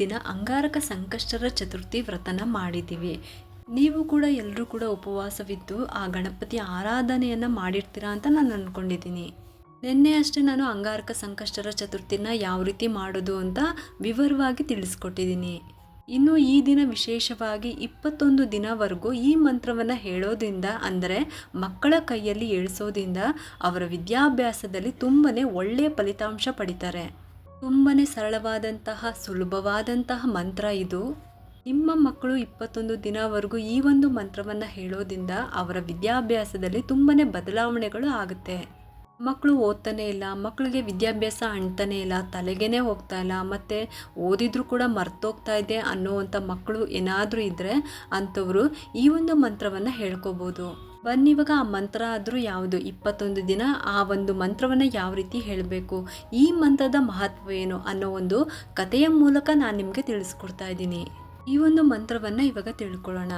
ದಿನ ಅಂಗಾರಕ ಸಂಕಷ್ಟರ ಚತುರ್ಥಿ ವ್ರತನ ಮಾಡಿದ್ದೀವಿ. ನೀವು ಕೂಡ ಎಲ್ಲರೂ ಕೂಡ ಉಪವಾಸವಿದ್ದು ಆ ಗಣಪತಿ ಆರಾಧನೆಯನ್ನು ಮಾಡಿರ್ತೀರಾ ಅಂತ ನಾನು ಅಂದ್ಕೊಂಡಿದ್ದೀನಿ ನಿನ್ನೆ ಅಷ್ಟೇ ನಾನು ಅಂಗಾರಕ ಸಂಕಷ್ಟರ ಚತುರ್ಥಿನ ಯಾವ ರೀತಿ ಮಾಡೋದು ಅಂತ ವಿವರವಾಗಿ ತಿಳಿಸ್ಕೊಟ್ಟಿದ್ದೀನಿ. ಇನ್ನು ಈ ದಿನ ವಿಶೇಷವಾಗಿ ಇಪ್ಪತ್ತೊಂದು ದಿನವರೆಗೂ ಈ ಮಂತ್ರವನ್ನು ಹೇಳೋದ್ರಿಂದ ಅಂದರೆ ಮಕ್ಕಳ ಕೈಯಲ್ಲಿ ಏಳಿಸೋದ್ರಿಂದ ಅವರ ವಿದ್ಯಾಭ್ಯಾಸದಲ್ಲಿ ತುಂಬನೇ ಒಳ್ಳೆಯ ಫಲಿತಾಂಶ ಪಡಿತಾರೆ. ತುಂಬನೇ ಸರಳವಾದಂತಹ, ಸುಲಭವಾದಂತಹ ಮಂತ್ರ ಇದು. ನಿಮ್ಮ ಮಕ್ಕಳು ಇಪ್ಪತ್ತೊಂದು ದಿನವರೆಗೂ ಈ ಒಂದು ಮಂತ್ರವನ್ನು ಹೇಳೋದ್ರಿಂದ ಅವರ ವಿದ್ಯಾಭ್ಯಾಸದಲ್ಲಿ ತುಂಬನೇ ಬದಲಾವಣೆಗಳು ಆಗುತ್ತೆ. ಮಕ್ಕಳು ಓದ್ತಾನೆ ಇಲ್ಲ, ಮಕ್ಕಳಿಗೆ ವಿದ್ಯಾಭ್ಯಾಸ ಅಣ್ತಾನೇ ಇಲ್ಲ, ತಲೆಗೇನೆ ಹೋಗ್ತಾ ಇಲ್ಲ, ಮತ್ತು ಓದಿದ್ರು ಕೂಡ ಮರ್ತೋಗ್ತಾ ಇದೆ ಅನ್ನೋವಂಥ ಮಕ್ಕಳು ಏನಾದರೂ ಇದ್ದರೆ ಅಂಥವರು ಈ ಒಂದು ಮಂತ್ರವನ್ನು ಹೇಳ್ಕೊಬೋದು. ಬನ್ನಿ, ಇವಾಗ ಆ ಮಂತ್ರ ಆದರೂ ಯಾವುದು? ಇಪ್ಪತ್ತೊಂದು ದಿನ ಆ ಒಂದು ಮಂತ್ರವನ್ನು ಯಾವ ರೀತಿ ಹೇಳಬೇಕು? ಈ ಮಂತ್ರದ ಮಹತ್ವ ಏನು ಅನ್ನೋ ಒಂದು ಕಥೆಯ ಮೂಲಕ ನಾನು ನಿಮಗೆ ತಿಳಿಸ್ಕೊಡ್ತಾ ಇದ್ದೀನಿ. ಈ ಒಂದು ಮಂತ್ರವನ್ನು ಇವಾಗ ತಿಳ್ಕೊಳ್ಳೋಣ.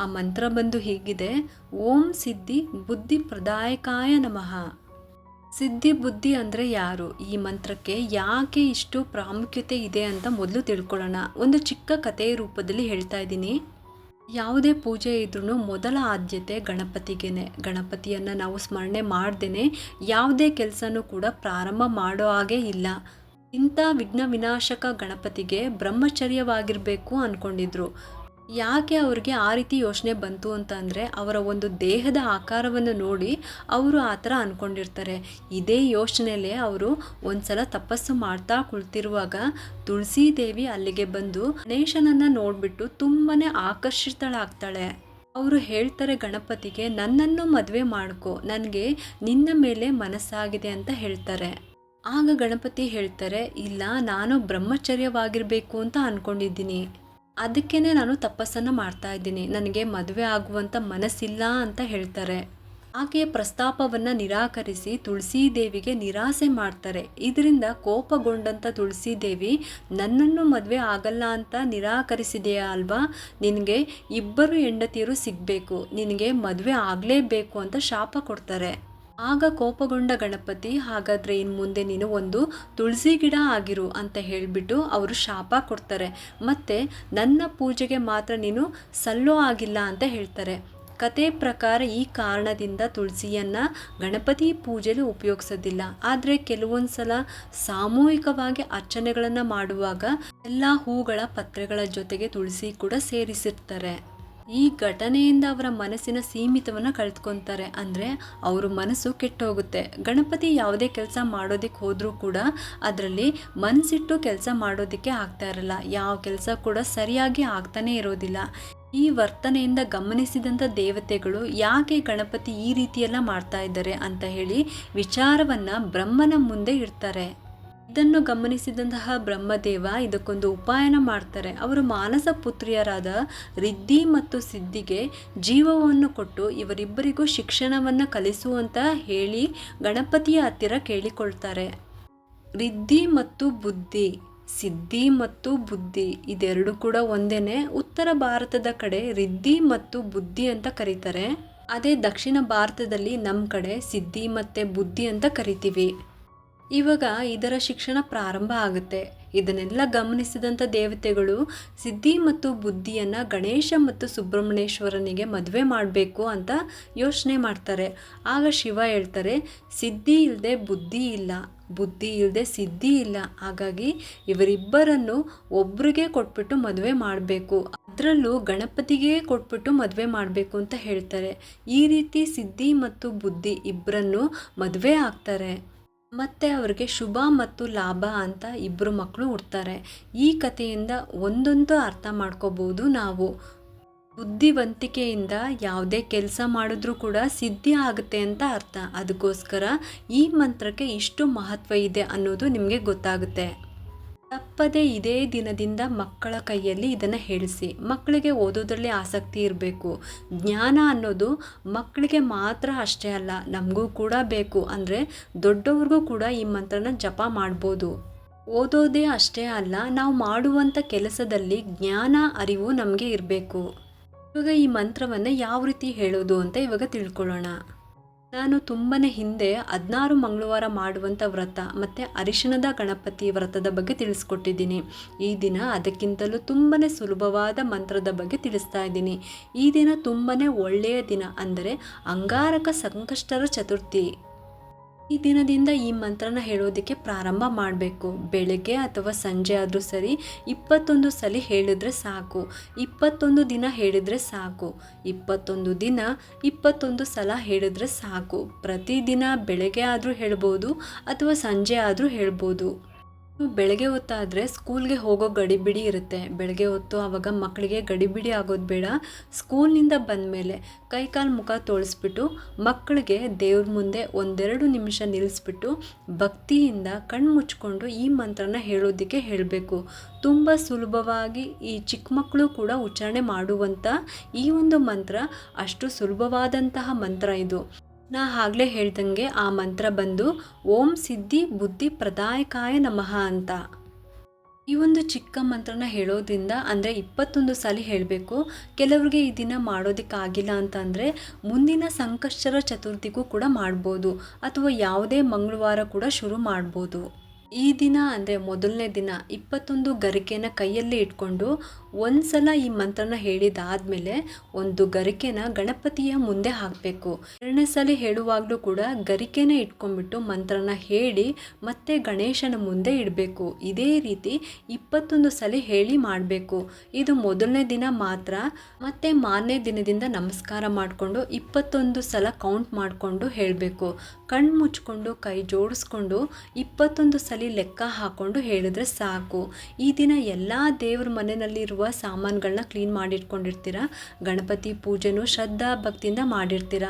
ಆ ಮಂತ್ರ ಬಂದು ಹೀಗಿದೆ, ಓಂ ಸಿದ್ಧಿ ಬುದ್ಧಿ ಪ್ರದಾಯಕಾಯ ನಮಃ. ಸಿದ್ಧಿ ಬುದ್ಧಿ ಅಂದರೆ ಯಾರು? ಈ ಮಂತ್ರಕ್ಕೆ ಯಾಕೆ ಇಷ್ಟು ಪ್ರಾಮುಖ್ಯತೆ ಇದೆ ಅಂತ ಮೊದಲು ತಿಳ್ಕೊಳ್ಳೋಣ. ಒಂದು ಚಿಕ್ಕ ಕಥೆಯ ರೂಪದಲ್ಲಿ ಹೇಳ್ತಾ ಇದ್ದೀನಿ. ಯಾವುದೇ ಪೂಜೆ ಇದ್ರೂ ಮೊದಲ ಆದ್ಯತೆ ಗಣಪತಿಗೇನೆ. ಗಣಪತಿಯನ್ನು ನಾವು ಸ್ಮರಣೆ ಮಾಡ್ದೇ ಯಾವುದೇ ಕೆಲಸನೂ ಕೂಡ ಪ್ರಾರಂಭ ಮಾಡೋ ಹಾಗೆ ಇಲ್ಲ. ಇಂಥ ವಿಘ್ನ ವಿನಾಶಕ ಗಣಪತಿಗೆ ಬ್ರಹ್ಮಚರ್ಯವಾಗಿರಬೇಕು ಅಂದ್ಕೊಂಡಿದ್ರು ಯಾಕೆ ಅವ್ರಿಗೆ ಆ ರೀತಿ ಯೋಚನೆ ಬಂತು ಅಂತ ಅಂದರೆ ಅವರ ಒಂದು ದೇಹದ ಆಕಾರವನ್ನು ನೋಡಿ ಅವರು ಆ ಥರ ಅಂದ್ಕೊಂಡಿರ್ತಾರೆ ಇದೇ ಯೋಚನೆಯಲ್ಲೇ ಅವರು ಒಂದ್ಸಲ ತಪಸ್ಸು ಮಾಡ್ತಾ ಕುಳಿತಿರುವಾಗ ತುಳಸಿ ದೇವಿ ಅಲ್ಲಿಗೆ ಬಂದು ಗಣೇಶನನ್ನು ನೋಡಿಬಿಟ್ಟು ತುಂಬಾ ಆಕರ್ಷಿತಳಾಗ್ತಾಳೆ. ಅವರು ಹೇಳ್ತಾರೆ ಗಣಪತಿಗೆ, ನನ್ನನ್ನು ಮದುವೆ ಮಾಡ್ಕೋ, ನನಗೆ ನಿನ್ನ ಮೇಲೆ ಮನಸ್ಸಾಗಿದೆ ಅಂತ ಹೇಳ್ತಾರೆ. ಆಗ ಗಣಪತಿ ಹೇಳ್ತಾರೆ, ಇಲ್ಲ, ನಾನು ಬ್ರಹ್ಮಚರ್ಯವಾಗಿರಬೇಕು ಅಂತ ಅಂದ್ಕೊಂಡಿದ್ದೀನಿ ಅದಕ್ಕೇ ನಾನು ತಪಸ್ಸನ್ನು ಮಾಡ್ತಾ ಇದ್ದೀನಿ. ನನಗೆ ಮದುವೆ ಆಗುವಂಥ ಮನಸ್ಸಿಲ್ಲ ಅಂತ ಹೇಳ್ತಾರೆ. ಆಕೆಯ ಪ್ರಸ್ತಾಪವನ್ನು ನಿರಾಕರಿಸಿ ತುಳಸಿ ದೇವಿಗೆ ನಿರಾಸೆ ಮಾಡ್ತಾರೆ. ಇದರಿಂದ ಕೋಪಗೊಂಡಂಥ ತುಳಸಿ ದೇವಿ ನನ್ನನ್ನು ಮದುವೆ ಆಗಲ್ಲ ಅಂತ ನಿರಾಕರಿಸಿದೆಯಾ ಅಲ್ವಾ? ನಿನಗೆ ಇಬ್ಬರು ಹೆಂಡತಿಯರು ಸಿಗಬೇಕು. ನಿನಗೆ ಮದುವೆ ಆಗಲೇಬೇಕು ಅಂತ ಶಾಪ ಕೊಡ್ತಾರೆ. ಆಗ ಕೋಪಗೊಂಡ ಗಣಪತಿ, ಹಾಗಾದರೆ ಇನ್ನು ಮುಂದೆ ನೀನು ಒಂದು ತುಳಸಿ ಗಿಡ ಆಗಿರು ಅಂತ ಹೇಳಿಬಿಟ್ಟು ಅವರು ಶಾಪ ಕೊಡ್ತಾರೆ. ಮತ್ತು, ನನ್ನ ಪೂಜೆಗೆ ಮಾತ್ರ ನೀನು ಸಲ್ಲೋ ಆಗಿಲ್ಲ ಅಂತ ಹೇಳ್ತಾರೆ. ಕತೆ ಪ್ರಕಾರ ಈ ಕಾರಣದಿಂದ ತುಳಸಿಯನ್ನು ಗಣಪತಿ ಪೂಜೆಯಲ್ಲಿ ಉಪಯೋಗಿಸೋದಿಲ್ಲ. ಆದರೆ ಕೆಲವೊಂದು ಸಲ ಸಾಮೂಹಿಕವಾಗಿ ಅರ್ಚನೆಗಳನ್ನು ಮಾಡುವಾಗ ಎಲ್ಲ ಹೂಗಳ ಪತ್ರೆಗಳ ಜೊತೆಗೆ ತುಳಸಿ ಕೂಡ ಸೇರಿಸಿರ್ತಾರೆ. ಈ ಘಟನೆಯಿಂದ ಅವರ ಮನಸ್ಸಿನ ಸೀಮಿತವನ್ನು ಕಳೆದುಕೊತಾರೆ. ಅಂದರೆ ಅವ್ರ ಮನಸ್ಸು ಕೆಟ್ಟೋಗುತ್ತೆ. ಗಣಪತಿ ಯಾವುದೇ ಕೆಲಸ ಮಾಡೋದಕ್ಕೆ ಹೋದರೂ ಕೂಡ ಅದರಲ್ಲಿ ಮನಸ್ಸಿಟ್ಟು ಕೆಲಸ ಮಾಡೋದಕ್ಕೆ ಆಗ್ತಾ ಇರಲ್ಲ. ಯಾವ ಕೆಲಸ ಕೂಡ ಸರಿಯಾಗಿ ಆಗ್ತಾನೇ ಇರೋದಿಲ್ಲ. ಈ ವರ್ತನೆಯಿಂದ ಗಮನಿಸಿದಂಥ ದೇವತೆಗಳು ಯಾಕೆ ಗಣಪತಿ ಈ ರೀತಿಯೆಲ್ಲ ಮಾಡ್ತಾ ಇದ್ದಾರೆ ಅಂತ ಹೇಳಿ ವಿಚಾರವನ್ನು ಬ್ರಹ್ಮನ ಮುಂದೆ ಇಡ್ತಾರೆ. ಇದನ್ನು ಗಮನಿಸಿದಂತಹ ಬ್ರಹ್ಮದೇವ ಇದಕ್ಕೊಂದು ಉಪಾಯನ ಮಾಡ್ತಾರೆ. ಅವರು ಮಾನಸ ಪುತ್ರಿಯರಾದ ರಿದ್ದಿ ಮತ್ತು ಸಿದ್ಧಿಗೆ ಜೀವವನ್ನು ಕೊಟ್ಟು ಇವರಿಬ್ಬರಿಗೂ ಶಿಕ್ಷಣವನ್ನು ಕಲಿಸುವಂತ ಹೇಳಿ ಗಣಪತಿಯ ಹತ್ತಿರ ಕೇಳಿಕೊಳ್ತಾರೆ. ರಿದ್ದಿ ಮತ್ತು ಬುದ್ಧಿ, ಸಿದ್ಧಿ ಮತ್ತು ಬುದ್ಧಿ ಇದೆರಡು ಕೂಡ ಒಂದೇನೆ. ಉತ್ತರ ಭಾರತದ ಕಡೆ ರಿದ್ದಿ ಮತ್ತು ಬುದ್ಧಿ ಅಂತ ಕರೀತಾರೆ. ಅದೇ ದಕ್ಷಿಣ ಭಾರತದಲ್ಲಿ ನಮ್ಮ ಕಡೆ ಸಿದ್ಧಿ ಮತ್ತು ಬುದ್ಧಿ ಅಂತ ಕರಿತೀವಿ. ಇವಾಗ ಇದರ ಶಿಕ್ಷಣ ಪ್ರಾರಂಭ ಆಗುತ್ತೆ. ಇದನ್ನೆಲ್ಲ ಗಮನಿಸಿದಂಥ ದೇವತೆಗಳು ಸಿದ್ಧಿ ಮತ್ತು ಬುದ್ಧಿಯನ್ನು ಗಣೇಶ ಮತ್ತು ಸುಬ್ರಹ್ಮಣ್ಯೇಶ್ವರನಿಗೆ ಮದುವೆ ಮಾಡಬೇಕು ಅಂತ ಯೋಚನೆ ಮಾಡ್ತಾರೆ. ಆಗ ಶಿವ ಹೇಳ್ತಾರೆ, ಸಿದ್ಧಿ ಇಲ್ಲದೆ ಬುದ್ಧಿ ಇಲ್ಲ. ಬುದ್ಧಿ ಇಲ್ಲದೆ ಸಿದ್ಧಿ ಇಲ್ಲ. ಹಾಗಾಗಿ ಇವರಿಬ್ಬರನ್ನು ಒಬ್ರಿಗೆ ಕೊಟ್ಬಿಟ್ಟು ಮದುವೆ ಮಾಡಬೇಕು. ಅದರಲ್ಲೂ ಗಣಪತಿಗೆ ಕೊಟ್ಬಿಟ್ಟು ಮದುವೆ ಮಾಡಬೇಕು ಅಂತ ಹೇಳ್ತಾರೆ. ಈ ರೀತಿ ಸಿದ್ಧಿ ಮತ್ತು ಬುದ್ಧಿ ಇಬ್ಬರನ್ನು ಮದುವೆ ಆಗ್ತಾರೆ. ಮತ್ತು ಅವ್ರಿಗೆ ಶುಭ ಮತ್ತು ಲಾಭ ಅಂತ ಇಬ್ಬರು ಮಕ್ಕಳು ಹುಡ್ತಾರೆ. ಈ ಕಥೆಯಿಂದ ಒಂದೊಂದು ಅರ್ಥ ಮಾಡ್ಕೋಬೋದು ನಾವು. ಬುದ್ಧಿವಂತಿಕೆಯಿಂದ ಯಾವುದೇ ಕೆಲಸ ಮಾಡಿದ್ರೂ ಕೂಡ ಸಿದ್ಧಿ ಆಗುತ್ತೆ ಅಂತ ಅರ್ಥ. ಅದಕ್ಕೋಸ್ಕರ ಈ ಮಂತ್ರಕ್ಕೆ ಇಷ್ಟು ಮಹತ್ವ ಇದೆ ಅನ್ನೋದು ನಿಮಗೆ ಗೊತ್ತಾಗುತ್ತೆ. ತಪ್ಪದೇ ಇದೇ ದಿನದಿಂದ ಮಕ್ಕಳ ಕೈಯಲ್ಲಿ ಇದನ್ನು ಹೇಳಿಸಿ. ಮಕ್ಕಳಿಗೆ ಓದೋದ್ರಲ್ಲಿ ಆಸಕ್ತಿ ಇರಬೇಕು. ಜ್ಞಾನ ಅನ್ನೋದು ಮಕ್ಕಳಿಗೆ ಮಾತ್ರ ಅಷ್ಟೇ ಅಲ್ಲ, ನಮಗೂ ಕೂಡ ಬೇಕು. ಅಂದರೆ ದೊಡ್ಡವ್ರಿಗೂ ಕೂಡ ಈ ಮಂತ್ರನ ಜಪ ಮಾಡ್ಬೋದು. ಓದೋದೇ ಅಷ್ಟೇ ಅಲ್ಲ, ನಾವು ಮಾಡುವಂಥ ಕೆಲಸದಲ್ಲಿ ಜ್ಞಾನ, ಅರಿವು ನಮಗೆ ಇರಬೇಕು. ಇವಾಗ ಈ ಮಂತ್ರವನ್ನು ಯಾವ ರೀತಿ ಹೇಳೋದು ಅಂತ ಇವಾಗ ತಿಳ್ಕೊಳ್ಳೋಣ. ನಾನು ತುಂಬಾ ಹಿಂದೆ ಹದಿನಾರು ಮಂಗಳವಾರ ಮಾಡುವಂಥ ವ್ರತ ಮತ್ತು ಅರಿಶಿಣದ ಗಣಪತಿ ವ್ರತದ ಬಗ್ಗೆ ತಿಳಿಸ್ಕೊಟ್ಟಿದ್ದೀನಿ. ಈ ದಿನ ಅದಕ್ಕಿಂತಲೂ ತುಂಬಾ ಸುಲಭವಾದ ಮಂತ್ರದ ಬಗ್ಗೆ ತಿಳಿಸ್ತಾ ಇದ್ದೀನಿ. ಈ ದಿನ ತುಂಬಾ ಒಳ್ಳೆಯ ದಿನ ಅಂದರೆ ಅಂಗಾರಕ ಸಂಕಷ್ಟರ ಚತುರ್ಥಿ. ಈ ದಿನದಿಂದ ಈ ಮಂತ್ರನ ಹೇಳೋದಕ್ಕೆ ಪ್ರಾರಂಭ ಮಾಡಬೇಕು. ಬೆಳಗ್ಗೆ ಅಥವಾ ಸಂಜೆ ಆದರೂ ಸರಿ ಇಪ್ಪತ್ತೊಂದು ಸಲ ಹೇಳಿದ್ರೆ ಸಾಕು. ಇಪ್ಪತ್ತೊಂದು ದಿನ ಹೇಳಿದರೆ ಸಾಕು. ಇಪ್ಪತ್ತೊಂದು ದಿನ ಇಪ್ಪತ್ತೊಂದು ಸಲ ಹೇಳಿದ್ರೆ ಸಾಕು. ಪ್ರತಿದಿನ ಬೆಳಗ್ಗೆ ಆದರೂ ಹೇಳ್ಬೋದು ಅಥವಾ ಸಂಜೆ ಆದರೂ ಹೇಳ್ಬೋದು. ಬೆಳಗ್ಗೆ ಹೊತ್ತಾದರೆ ಸ್ಕೂಲ್ಗೆ ಹೋಗೋ ಗಡಿಬಿಡಿ ಇರುತ್ತೆ. ಬೆಳಗ್ಗೆ ಹೊತ್ತು ಆವಾಗ ಮಕ್ಕಳಿಗೆ ಗಡಿಬಿಡಿ ಆಗೋದು ಬೇಡ. ಸ್ಕೂಲ್ನಿಂದ ಬಂದಮೇಲೆ ಕೈಕಾಲು ಮುಖ ತೋಳಿಸ್ಬಿಟ್ಟು ಮಕ್ಕಳಿಗೆ ದೇವ್ರ ಮುಂದೆ ಒಂದೆರಡು ನಿಮಿಷ ನಿಲ್ಲಿಸ್ಬಿಟ್ಟು ಭಕ್ತಿಯಿಂದ ಕಣ್ಣು ಮುಚ್ಕೊಂಡು ಈ ಮಂತ್ರನ ಹೇಳೋದಕ್ಕೆ ಹೇಳಬೇಕು. ತುಂಬ ಸುಲಭವಾಗಿ ಈ ಚಿಕ್ಕ ಮಕ್ಕಳು ಕೂಡ ಉಚ್ಚಾರಣೆ ಮಾಡುವಂಥ ಈ ಒಂದು ಮಂತ್ರ ಅಷ್ಟು ಸುಲಭವಾದಂತಹ ಮಂತ್ರ ಇದು. ನಾ ಆಗಲೇ ಹೇಳ್ದಂಗೆ ಆ ಮಂತ್ರ ಬಂದು, ಓಂ ಸಿದ್ಧಿ ಬುದ್ಧಿ ಪ್ರದಾಯಕಾಯ ನಮಃ ಅಂತ. ಈ ಒಂದು ಚಿಕ್ಕ ಮಂತ್ರನ ಹೇಳೋದ್ರಿಂದ ಅಂದರೆ ಇಪ್ಪತ್ತೊಂದು ಸಲ ಹೇಳಬೇಕು, ಕೆಲವರಿಗೆ ಈ ದಿನ ಮಾಡೋದಕ್ಕಾಗಿಲ್ಲ ಅಂತಂದರೆ ಮುಂದಿನ ಸಂಕಷ್ಟರ ಚತುರ್ಥಿಗೂ ಕೂಡ ಮಾಡ್ಬೋದು, ಅಥವಾ ಯಾವುದೇ ಮಂಗಳವಾರ ಕೂಡ ಶುರು ಮಾಡ್ಬೋದು. ಈ ದಿನ ಅಂದರೆ ಮೊದಲನೇ ದಿನ ಇಪ್ಪತ್ತೊಂದು ಗರಿಕೆನ ಕೈಯಲ್ಲೇ ಇಟ್ಕೊಂಡು ಒಂದು ಸಲ ಈ ಮಂತ್ರನ ಹೇಳಿದಾದ್ಮೇಲೆ ಒಂದು ಗರಿಕೆನ ಗಣಪತಿಯ ಮುಂದೆ ಹಾಕಬೇಕು. ಎರಡನೇ ಸಲ ಹೇಳುವಾಗಲೂ ಕೂಡ ಗರಿಕೆನ ಇಟ್ಕೊಂಡ್ಬಿಟ್ಟು ಮಂತ್ರನ ಹೇಳಿ ಮತ್ತೆ ಗಣೇಶನ ಮುಂದೆ ಇಡಬೇಕು. ಇದೇ ರೀತಿ ಇಪ್ಪತ್ತೊಂದು ಸಲ ಹೇಳಿ ಮಾಡಬೇಕು. ಇದು ಮೊದಲನೇ ದಿನ ಮಾತ್ರ. ಮತ್ತೆ ಮಾರನೇ ದಿನದಿಂದ ನಮಸ್ಕಾರ ಮಾಡಿಕೊಂಡು ಇಪ್ಪತ್ತೊಂದು ಸಲ ಕೌಂಟ್ ಮಾಡಿಕೊಂಡು ಹೇಳಬೇಕು. ಕಣ್ಣು ಮುಚ್ಕೊಂಡು, ಕೈ ಜೋಡಿಸ್ಕೊಂಡು ಇಪ್ಪತ್ತೊಂದು ಸಲ ಲೆಕ್ಕ ಹಾಕ್ಕೊಂಡು ಹೇಳಿದ್ರೆ ಸಾಕು. ಈ ದಿನ ಎಲ್ಲ ದೇವ್ರ ಮನೆಯಲ್ಲಿರುವ ಸಾಮಾನುಗಳನ್ನ ಕ್ಲೀನ್ ಮಾಡಿಟ್ಕೊಂಡಿರ್ತೀರ? ಗಣಪತಿ ಪೂಜೆನೂ ಶ್ರದ್ಧಾ ಭಕ್ತಿಯಿಂದ ಮಾಡಿರ್ತೀರ?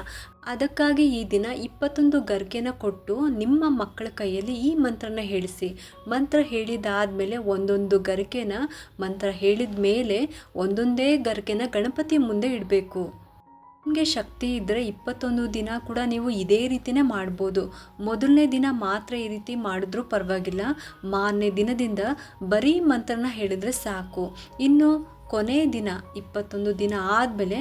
ಅದಕ್ಕಾಗಿ ಈ ದಿನ ಇಪ್ಪತ್ತೊಂದು ಗರ್ಗೆನ ಕೊಟ್ಟು ನಿಮ್ಮ ಮಕ್ಕಳ ಕೈಯಲ್ಲಿ ಈ ಮಂತ್ರನ ಹೇಳಿಸಿ. ಮಂತ್ರ ಹೇಳಿದಾದ ಮೇಲೆ ಒಂದೊಂದು ಗರಿಕೆನ ಮಂತ್ರ ಹೇಳಿದ ಮೇಲೆ ಒಂದೊಂದೇ ಗರಿಕೆನ ಗಣಪತಿ ಮುಂದೆ ಇಡಬೇಕು. ನಿಮಗೆ ಶಕ್ತಿ ಇದ್ದರೆ ಇಪ್ಪತ್ತೊಂದು ದಿನ ಕೂಡ ನೀವು ಇದೇ ರೀತಿಯೇ ಮಾಡ್ಬೋದು. ಮೊದಲನೇ ದಿನ ಮಾತ್ರ ಈ ರೀತಿ ಮಾಡಿದ್ರೂ ಪರವಾಗಿಲ್ಲ. ಮಾರನೇ ದಿನದಿಂದ ಬರೀ ಮಂತ್ರನ ಹೇಳಿದರೆ ಸಾಕು. ಇನ್ನು ಕೊನೆ ದಿನ, ಇಪ್ಪತ್ತೊಂದು ದಿನ ಆದಮೇಲೆ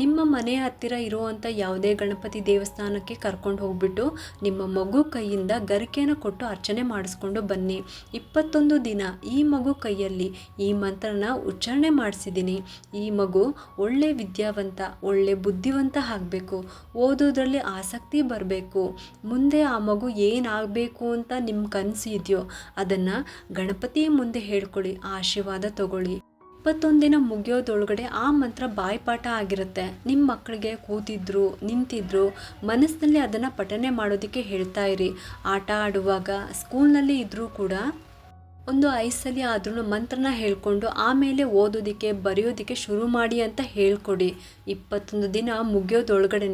ನಿಮ್ಮ ಮನೆ ಹತ್ತಿರ ಇರುವಂಥ ಯಾವುದೇ ಗಣಪತಿ ದೇವಸ್ಥಾನಕ್ಕೆ ಕರ್ಕೊಂಡು ಹೋಗ್ಬಿಟ್ಟು ನಿಮ್ಮ ಮಗು ಕೈಯಿಂದ ಗರಿಕೆನ ಕೊಟ್ಟು ಅರ್ಚನೆ ಮಾಡಿಸ್ಕೊಂಡು ಬನ್ನಿ. ಇಪ್ಪತ್ತೊಂದು ದಿನ ಈ ಮಗು ಕೈಯಲ್ಲಿ ಈ ಮಂತ್ರನ ಉಚ್ಚಾರಣೆ ಮಾಡಿಸಿದ್ದೀನಿ. ಈ ಮಗು ಒಳ್ಳೆ ವಿದ್ಯಾವಂತ, ಒಳ್ಳೆ ಬುದ್ಧಿವಂತ ಆಗಬೇಕು. ಓದೋದ್ರಲ್ಲಿ ಆಸಕ್ತಿ ಬರಬೇಕು. ಮುಂದೆ ಆ ಮಗು ಏನಾಗಬೇಕು ಅಂತ ನಿಮ್ಮ ಕನಸು ಇದೆಯೋ ಅದನ್ನು ಗಣಪತಿ ಮುಂದೆ ಹೇಳ್ಕೊಳ್ಳಿ, ಆಶೀರ್ವಾದ ತಗೊಳ್ಳಿ. ಇಪ್ಪತ್ತೊಂದಿನ ಮುಗಿಯೋದೊಳಗಡೆ ಆ ಮಂತ್ರ ಬಾಯ್ಪಾಠ ಆಗಿರುತ್ತೆ. ನಿಮ್ಮ ಮಕ್ಕಳಿಗೆ ಕೂತಿದ್ರು, ನಿಂತಿದ್ರು ಮನಸ್ಸಿನಲ್ಲಿ ಅದನ್ನು ಪಠನೆ ಮಾಡೋದಕ್ಕೆ ಹೇಳ್ತಾ ಇರಿ. ಆಟ ಆಡುವಾಗ ಸ್ಕೂಲ್ನಲ್ಲಿ ಇದ್ದರೂ ಕೂಡ ಒಂದು ಐದು ಸಲ ಆದ್ರೂ ಮಂತ್ರನ ಹೇಳ್ಕೊಂಡು ಆಮೇಲೆ ಓದೋದಕ್ಕೆ, ಬರೆಯೋದಕ್ಕೆ ಶುರು ಮಾಡಿ ಅಂತ ಹೇಳ್ಕೊಡಿ. ಇಪ್ಪತ್ತೊಂದು ದಿನ ಮುಗಿಯೋದೊಳಗಡೆ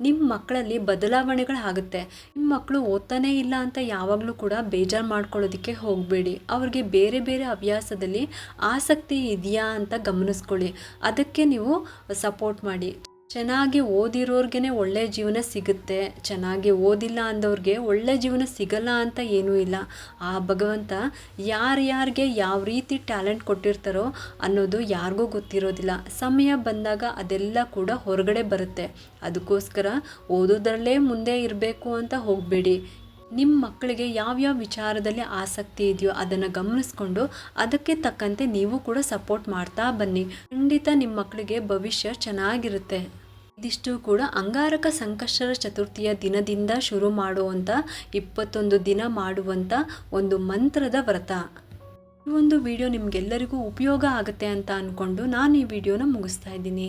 ನಿಮ್ಮ ಮಕ್ಕಳಲ್ಲಿ ಬದಲಾವಣೆಗಳಾಗುತ್ತೆ ನಿಮ್ಮ ಮಕ್ಕಳು ಓದ್ತಾನೇ ಇಲ್ಲ ಅಂತ ಯಾವಾಗಲೂ ಕೂಡ ಬೇಜಾರು ಮಾಡ್ಕೊಳ್ಳೋದಕ್ಕೆ ಹೋಗಬೇಡಿ. ಅವ್ರಿಗೆ ಬೇರೆ ಬೇರೆ ಹವ್ಯಾಸದಲ್ಲಿ ಆಸಕ್ತಿ ಇದೆಯಾ ಅಂತ ಗಮನಿಸ್ಕೊಳ್ಳಿ. ಅದಕ್ಕೆ ನೀವು ಸಪೋರ್ಟ್ ಮಾಡಿ. ಚೆನ್ನಾಗಿ ಓದಿರೋರ್ಗೆ ಒಳ್ಳೆ ಜೀವನ ಸಿಗುತ್ತೆ. ಚೆನ್ನಾಗಿ ಓದಿಲ್ಲ ಅಂದವ್ರಿಗೆ ಒಳ್ಳೆ ಜೀವನ ಸಿಗಲ್ಲ ಅಂತ ಏನೂ ಇಲ್ಲ. ಆ ಭಗವಂತ ಯಾರ್ಯಾರಿಗೆ ಯಾವ ರೀತಿ ಟ್ಯಾಲೆಂಟ್ ಕೊಟ್ಟಿರ್ತಾರೋ ಅನ್ನೋದು ಯಾರಿಗೂ ಗೊತ್ತಿರೋದಿಲ್ಲ. ಸಮಯ ಬಂದಾಗ ಅದೆಲ್ಲ ಕೂಡ ಹೊರಗಡೆ ಬರುತ್ತೆ. ಅದಕ್ಕೋಸ್ಕರ ಓದೋದರಲ್ಲೇ ಮುಂದೆ ಇರಬೇಕು ಅಂತ ಹೋಗಬೇಡಿ. ನಿಮ್ಮ ಮಕ್ಕಳಿಗೆ ಯಾವ್ಯಾವ ವಿಚಾರದಲ್ಲಿ ಆಸಕ್ತಿ ಇದೆಯೋ ಅದನ್ನು ಗಮನಿಸ್ಕೊಂಡು ಅದಕ್ಕೆ ತಕ್ಕಂತೆ ನೀವು ಕೂಡ ಸಪೋರ್ಟ್ ಮಾಡ್ತಾ ಬನ್ನಿ. ಖಂಡಿತ ನಿಮ್ಮ ಮಕ್ಕಳಿಗೆ ಭವಿಷ್ಯ ಚೆನ್ನಾಗಿರುತ್ತೆ. ಇದಿಷ್ಟು ಕೂಡ ಅಂಗಾರಕ ಸಂಕಷ್ಟರ ಚತುರ್ಥಿಯ ದಿನದಿಂದ ಶುರು ಮಾಡುವಂಥ ಇಪ್ಪತ್ತೊಂದು ದಿನ ಮಾಡುವಂಥ ಒಂದು ಮಂತ್ರದ ವ್ರತ. ಈ ಒಂದು ವಿಡಿಯೋ ನಿಮಗೆಲ್ಲರಿಗೂ ಉಪಯೋಗ ಆಗುತ್ತೆ ಅಂತ ಅಂದ್ಕೊಂಡು ನಾನು ಈ ವಿಡಿಯೋನ ಮುಗಿಸ್ತಾ ಇದ್ದೀನಿ.